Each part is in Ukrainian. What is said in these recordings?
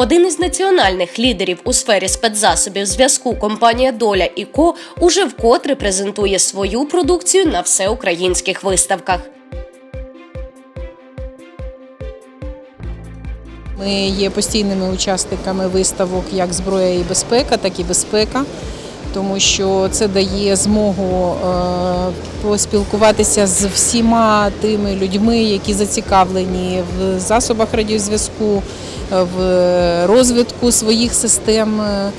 Один із національних лідерів у сфері спецзасобів зв'язку компанія Доля і Ко уже вкотре презентує свою продукцію на всеукраїнських виставках. Ми є постійними учасниками виставок як зброя і безпека, так і безпека, тому що це дає змогу е, поспілкуватися з всіма тими людьми, які зацікавлені в засобах радіозв'язку, в розвитку своїх систем. е,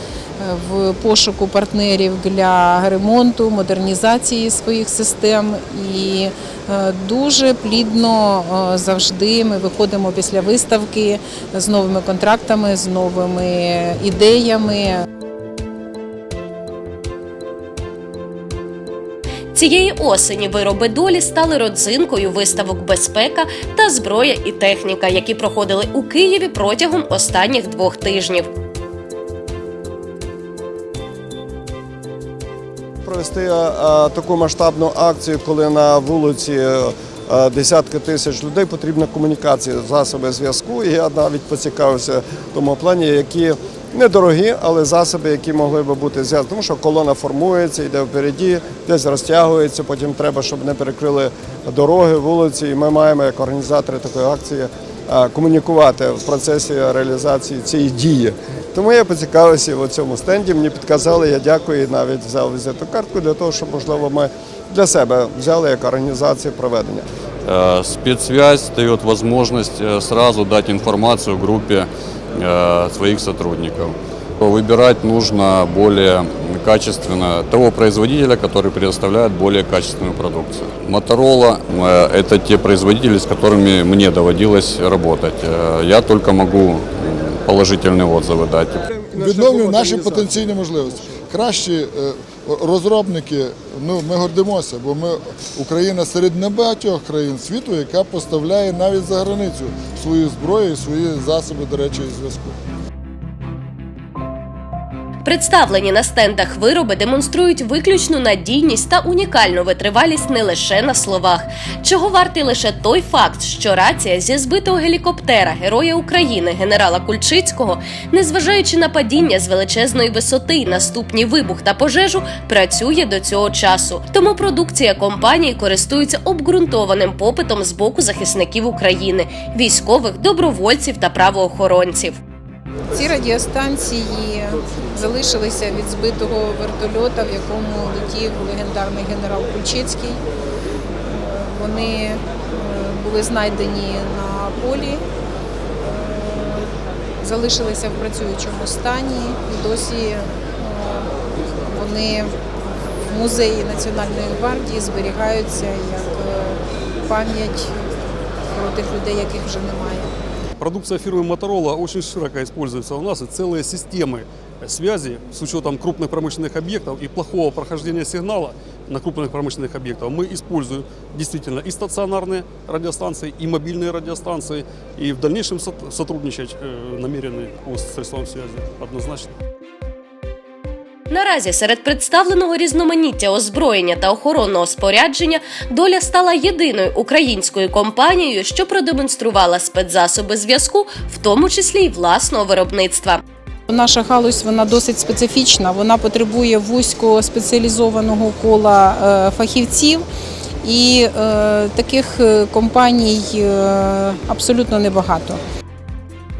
В пошуку партнерів для ремонту, модернізації своїх систем і е, дуже плідно завжди ми виходимо після виставки з новими контрактами, з новими ідеями. Цієї осені вироби долі стали родзинкою виставок безпека та зброя і техніка, які проходили у Києві протягом останніх двох тижнів. Провести е, е, таку масштабну акцію, коли на вулиці е, десятки тисяч людей потрібна комунікація, засоби зв'язку. Я навіть поцікавився в тому плані, які недорогі, але засоби, які могли би бути зв'язані. Тому що колона формується, йде впереді, десь розтягується. Потім треба, щоб не перекрили дороги, вулиці. І ми маємо як організатори такої акції е, комунікувати в процесі реалізації цієї дії. Тому я поцікавився в цьому стенді. Мені підказали, я дякую і навіть взяв візитну картку для того, щоб можливо ми для себе взяли як організацію проведення. Э, Спецсвязь дает возможность э, сразу дать информацию группе э, своих сотрудников. Выбирать нужно более качественно того производителя, который предоставляет более качественную продукцию. Motorola э, – это те производители, с которыми мне доводилось работать. Э, Я только могу м, положительные отзывы дать. відновлюємо наші потенційні можливості. Кращі е, розробники, ну ми гордимося, бо ми Україна серед небагатьох країн світу, яка поставляє навіть за границю свою зброю і свої засоби, до речі, зв'язку. Представлені на стендах вироби демонструють виключну надійність та унікальну витривалість не лише на словах. Чого вартий лише той факт, що рація зі збитого гелікоптера Героя України генерала Кульчицького, незважаючи на падіння з величезної висоти, наступні вибух та пожежу, працює до цього часу. Тому продукція компанії користується обґрунтованим попитом з боку захисників України, військових, добровольців та правоохоронців. Ці радіостанції залишилися від збитого вертольота, в якому летів легендарний генерал Кульчицький. Вони е, були знайдені на полі, е, залишилися в працюючому стані і досі е, вони в музеї Національної гвардії зберігаються як пам'ять про тих людей, яких вже немає. Продукция фирмы Motorola очень широко используется у нас, и целые системы связи с учетом крупных промышленных объектов и плохого прохождения сигнала на крупных промышленных объектах мы используем действительно и стационарные радиостанции, и мобильные радиостанции, и в дальнейшем сот- сотрудничать э, намерены с средством связи однозначно. Наразі серед представленого різноманіття озброєння та охоронного спорядження доля стала єдиною українською компанією, що продемонструвала спецзасоби зв'язку, в тому числі й власного виробництва. Наша галузь вона досить специфічна. Вона потребує вузького спеціалізованого кола е, фахівців, і е, таких е, компаній е, абсолютно небагато.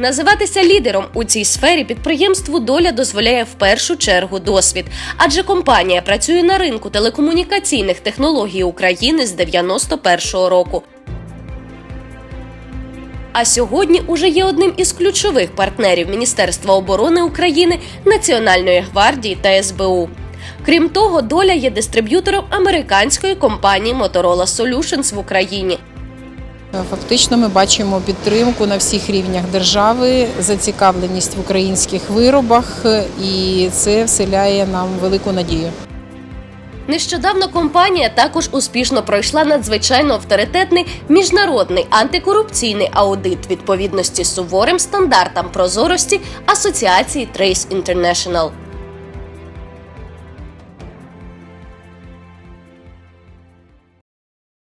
Називатися лідером у цій сфері підприємству доля дозволяє в першу чергу досвід, адже компанія працює на ринку телекомунікаційних технологій України з 91-го року. А сьогодні уже є одним із ключових партнерів Міністерства оборони України, Національної гвардії та СБУ. Крім того, доля є дистриб'ютором американської компанії Motorola Solutions в Україні. Е, Фактично, ми бачимо підтримку на всіх рівнях держави, зацікавленість в українських виробах, е, і це вселяє нам велику надію. Нещодавно компанія також успішно пройшла надзвичайно авторитетний міжнародний антикорупційний аудит відповідності суворим стандартам прозорості Асоціації Trace International.